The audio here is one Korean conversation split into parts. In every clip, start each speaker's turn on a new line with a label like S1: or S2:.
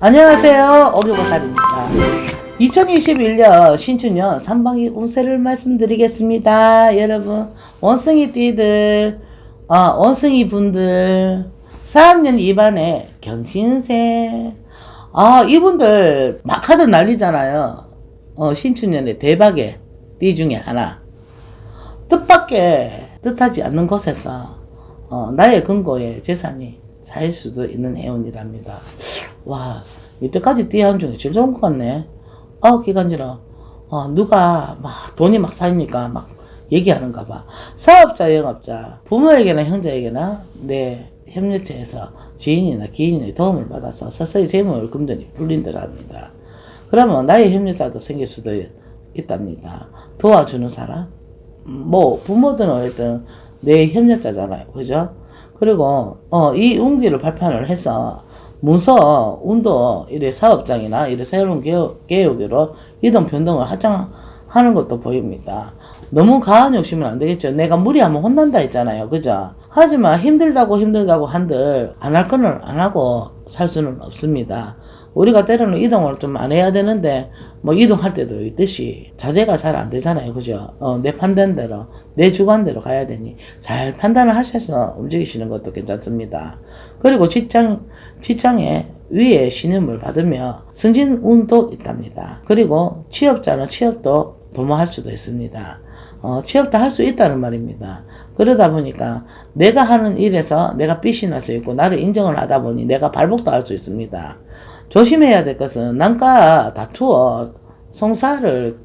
S1: 안녕하세요. 오기보살입니다. 2021년 신춘년 삼방이 운세를 말씀드리겠습니다. 여러분, 원숭이 띠들, 아, 원숭이 분들, 4학년 2반의 경신세. 아, 이분들 막 하던 난리잖아요. 어, 신춘년의 대박의 띠 중에 하나. 뜻밖의 뜻하지 않는 곳에서 어, 나의 근거에 재산이 쌓일 수도 있는 해운이랍니다. 와, 이때까지 띠한 중에 제일 좋은 것 같네. 아, 기간지러. 어, 누가 막 돈이 막 쌓이니까 막 얘기하는가 봐. 사업자, 영업자, 부모에게나 형제에게나 내 협력체에서 지인이나 기인의 도움을 받아서 서서히 재물, 금전이 풀린다고 합니다. 그러면 나의 협력자도 생길 수도 있답니다. 도와주는 사람? 뭐 부모들은 어쨌든 내 협력자잖아요. 그죠? 그리고 어, 이 운기를 발판을 해서 문서 운도 이래 사업장이나 이래 새로운 개혁, 개혁으로 이동 변동을 하장하는 것도 보입니다. 너무 과한 욕심은 안 되겠죠. 내가 무리하면 혼난다 했잖아요. 그죠? 하지만 힘들다고 힘들다고 한들 안 할 거는 안 하고 살 수는 없습니다. 우리가 때로는 이동을 좀 안 해야 되는데 뭐 이동할 때도 있듯이 자제가 잘 안 되잖아요. 그죠? 어, 내 판단대로 내 주관대로 가야 되니 잘 판단을 하셔서 움직이시는 것도 괜찮습니다. 그리고 직장 직장에 위에 신임을 받으며 승진 운도 있답니다. 그리고 취업자는 취업도 도모할 수도 있습니다. 어, 취업도 할 수 있다는 말입니다. 그러다 보니까 내가 하는 일에서 내가 빚이 날 수 있고 나를 인정을 하다 보니 내가 발복도 할 수 있습니다. 조심해야 될 것은 난가 다투어 성사를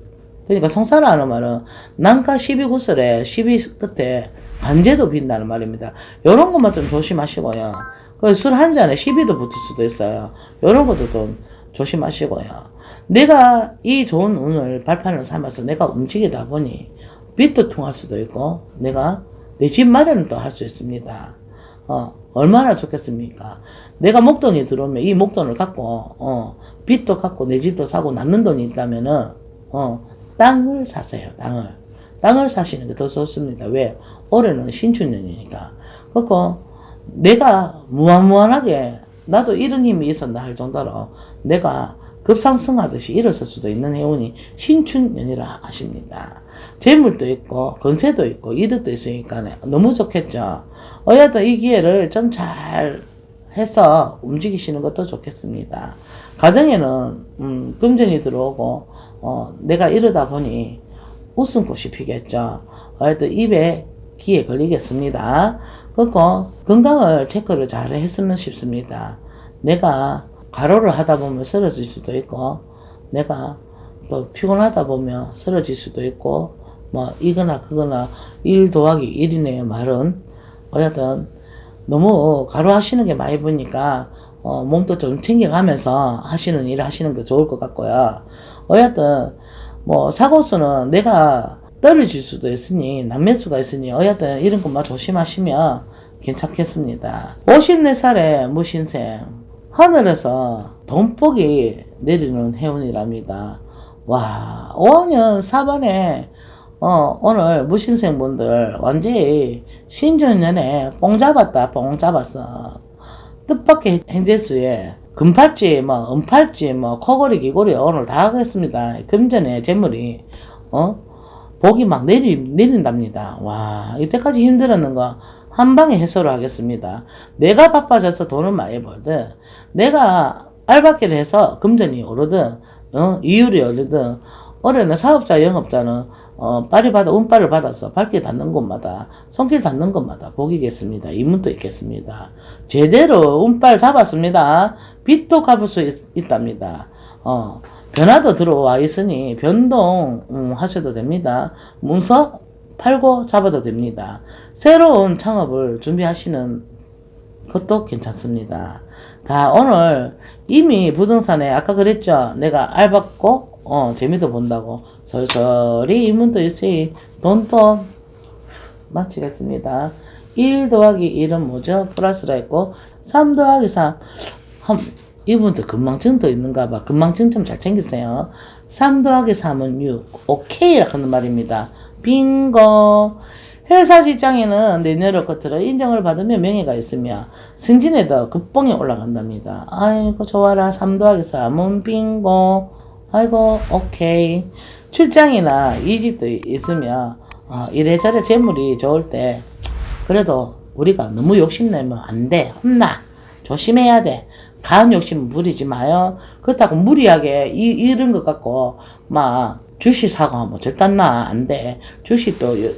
S1: 그러니까 성사를 하는 말은 난가 12구슬에 12 끝에 간제도 빈다는 말입니다. 요런 것만 좀 조심하시고요. 그술한 잔에 시비도 붙을 수도 있어요. 요런 것도 좀 조심하시고요. 내가 이 좋은 운을 발판을 삼아서 내가 움직이다 보니 빚도 통할 수도 있고 내가 내 집 마련을 또할수 있습니다. 어, 얼마나 좋겠습니까? 내가 목돈이 들어오면 이 목돈을 갖고, 어, 빚도 갖고 내 집도 사고 남는 돈이 있다면은, 어, 땅을 사세요, 땅을. 땅을 사시는 게 더 좋습니다. 왜? 올해는 신춘년이니까. 그렇고, 내가 무한무한하게, 나도 이런 힘이 있었나 할 정도로, 내가 급상승하듯이 일어설 수도 있는 해운이 신춘년이라 하십니다. 재물도 있고 건세도 있고 이득도 있으니까 너무 좋겠죠. 어여튼 이 기회를 좀 잘 해서 움직이시는 것도 좋겠습니다. 가정에는 음, 금전이 들어오고 어, 내가 이러다 보니 웃음꽃이 피겠죠. 어여튼 입에 기에 걸리겠습니다. 그리고 건강을 체크를 잘 했으면 싶습니다. 내가 가로를 하다 보면 쓰러질 수도 있고 내가 또 피곤하다 보면 쓰러질 수도 있고 뭐 이거나 그거나 일 더하기 1이네요 말은 어여튼 너무 가로 하시는 게 많이 보니까 어, 몸도 좀 챙겨가면서 하시는 일 하시는 게 좋을 것 같고요 어여튼 뭐 사고수는 내가 떨어질 수도 있으니 남매수가 있으니 어여튼 이런 것만 조심하시면 괜찮겠습니다 54살의 무신생 하늘에서 돈복이 내리는 해운이랍니다. 와, 5학년 4반에 어, 오늘 무신생분들 완전히 신준년에 뽕 잡았다, 뽕 잡았어. 뜻밖의 행재수에 금팔찌, 뭐, 은팔찌, 뭐, 코골이, 귀골이 오늘 다 하겠습니다. 금전에 재물이, 어? 복이 막 내리, 내린답니다. 와, 이때까지 힘들었는 거한 방에 해소를 하겠습니다. 내가 바빠져서 돈을 많이 벌든, 내가 알바끼를 해서 금전이 오르든, 어, 이율이 오르든, 올해는 사업자, 영업자는, 어, 빨리 받아, 운빨을 받아서 발길 닿는 곳마다, 손길 닿는 곳마다 복이겠습니다. 이문도 있겠습니다. 제대로 운빨 잡았습니다. 빚도 갚을 수 있, 답니다 어, 변화도 들어와 있으니 변동 음, 하셔도 됩니다. 문서 팔고 잡아도 됩니다. 새로운 창업을 준비하시는 것도 괜찮습니다. 다 오늘 이미 부동산에 아까 그랬죠. 내가 알받고 어, 재미도 본다고 설설이 이문도 있으니 돈도 마치겠습니다. 1 더하기 1은 뭐죠? 플러스라 했고 3 더하기 3 한, 이분들 금망증도 있는가 봐. 금망증 좀 잘 챙기세요. 3 더하기 3은 6. 오케이라 하는 말입니다. 빙고. 회사 직장에는 내년을 끝으로 인정을 받으며 명예가 있으며 승진에 더 급봉이 올라간답니다. 아이고 좋아라 삼도하기 사문 빙고 아이고 오케이 출장이나 이직도 있으며 어, 이래저래 재물이 좋을 때 그래도 우리가 너무 욕심내면 안 돼. 혼나. 조심해야 돼. 가은 욕심 부리지 마요. 그렇다고 무리하게 이, 이런 것 갖고 막 주식 사고 하면 절대 나. 안 돼. 주식도 요,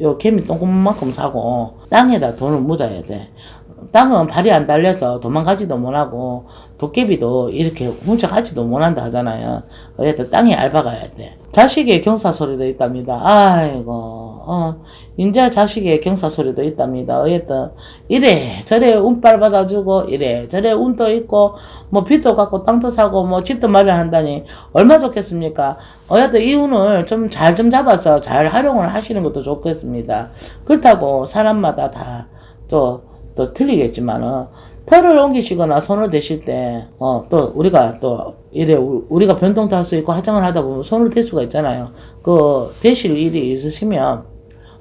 S1: 요 개미 똥구멍만큼 사고 땅에다 돈을 묻어야 돼. 땅은 발이 안 달려서 도망가지도 못하고 도깨비도 이렇게 훔쳐가지도 못한다 하잖아요. 어쨌든 땅에 얇아가야 돼. 자식의 경사 소리도 있답니다. 아이고, 어, 인자 자식의 경사 소리도 있답니다. 어쨌든 이래 저래 운빨 받아주고 이래 저래 운도 있고 뭐 빚도 갚고 땅도 사고 뭐 집도 마련한다니 얼마 좋겠습니까? 어쨌든 이 운을 좀 잘좀 잡아서 잘 활용을 하시는 것도 좋겠습니다. 그렇다고 사람마다 다 또 또 틀리겠지만은 털을 옮기시거나 손을 대실 때, 어, 또, 우리가 또, 이래, 우- 우리가 변동도 할 수 있고 화장을 하다 보면 손을 댈 수가 있잖아요. 그, 대실 일이 있으시면,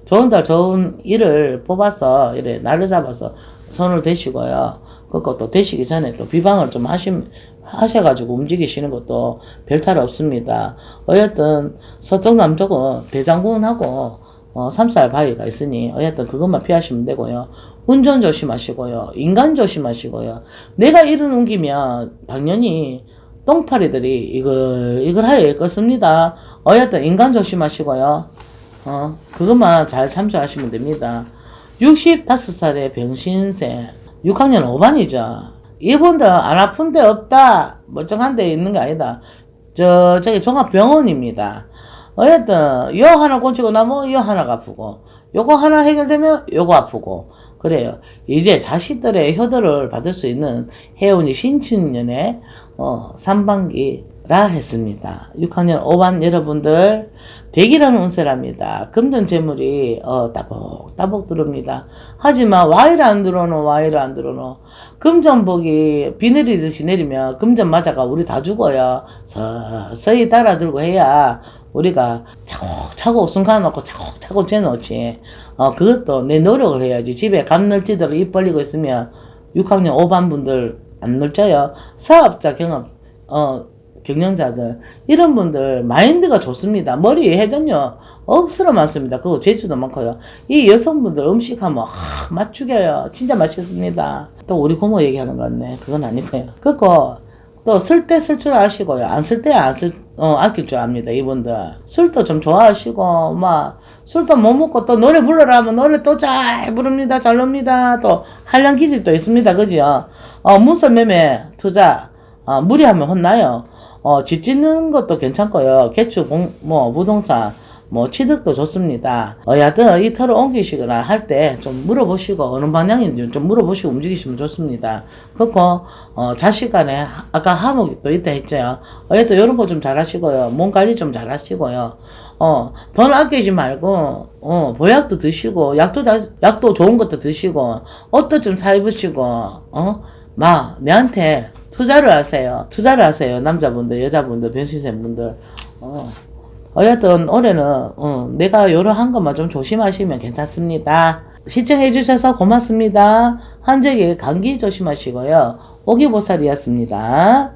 S1: 좋은 달 좋은 일을 뽑아서, 이래, 날을 잡아서 손을 대시고요. 그것도 대시기 전에 또 비방을 좀 하심, 하셔가지고 움직이시는 것도 별탈 없습니다. 어쨌든, 서쪽 남쪽은 대장군하고, 어, 삼살 바위가 있으니, 어쨌든 그것만 피하시면 되고요. 운전 조심하시고요. 인간 조심하시고요. 내가 일을 옮기면 당연히 똥파리들이 이걸 이걸 하여 읽었습니다. 어쨌든 인간 조심하시고요. 어 그것만 잘 참조하시면 됩니다. 65살의 병신세 6학년 5반이죠. 이분들 안 아픈 데 없다. 멀쩡한 데 있는 게 아니다. 저 저기 종합병원입니다. 어쨌든 요 하나 꽂히고 나면 요 하나가 아프고 요거 하나 해결되면 요거 아프고 그래요. 이제 자식들의 효도를 받을 수 있는 해운이 신춘년의 어, 3반기라 했습니다. 6학년 5반 여러분들 대기라는 운세랍니다. 금전 재물이 어, 따복 따복 들어옵니다. 하지만 와이를 안 들어노 와이를 안 들어노 금전복이 비 내리듯이 내리면 금전 맞아가 우리 다 죽어요. 서서히 달아들고 해야 우리가 차곡차곡 숨가놓고 차곡차곡 재놓지. 어, 그것도 내 노력을 해야지. 집에 감널지대로 입 벌리고 있으면 6학년 5반 분들 안 놀져요. 사업자 경험, 어, 경영자들, 이런 분들 마인드가 좋습니다. 머리에 회전요, 억수로 많습니다. 그거 제주도 많고요. 이 여성분들 음식하면, 아, 맛 죽여요. 진짜 맛있습니다. 또 우리 고모 얘기하는 것 같네. 그건 아니고요. 그거, 또 쓸 때 쓸 줄 아시고요. 안 쓸 때 안 쓸, 어, 아낄 줄 압니다. 이분들. 술도 좀 좋아하시고, 막, 술도 못 먹고 또 노래 불러라 하면 노래 또 잘 부릅니다. 잘 놉니다. 또, 한량 기질도 있습니다. 그죠? 어, 문서 매매, 투자, 어, 무리하면 혼나요. 어, 집 짓는 것도 괜찮고요. 개축, 공, 뭐, 부동산, 뭐, 취득도 좋습니다. 어, 여하튼, 이 털을 옮기시거나 할 때 좀 물어보시고, 어느 방향인지 좀 물어보시고 움직이시면 좋습니다. 그리고, 어, 자식 간에, 하- 아까 하목이 또 있다 했죠. 어, 얘도 이런 거 좀 잘하시고요. 몸 관리 좀 잘하시고요. 어, 돈 아끼지 말고, 어, 보약도 드시고, 약도 다, 약도 좋은 것도 드시고, 옷도 좀 사입으시고, 어, 마, 내한테 투자를 하세요. 투자를 하세요. 남자분들, 여자분들, 변신생분들. 어. 어쨌든 올해는 어, 내가 요런 한 것만 좀 조심하시면 괜찮습니다. 시청해 주셔서 고맙습니다. 한적이 감기 조심하시고요. 오기보살이었습니다.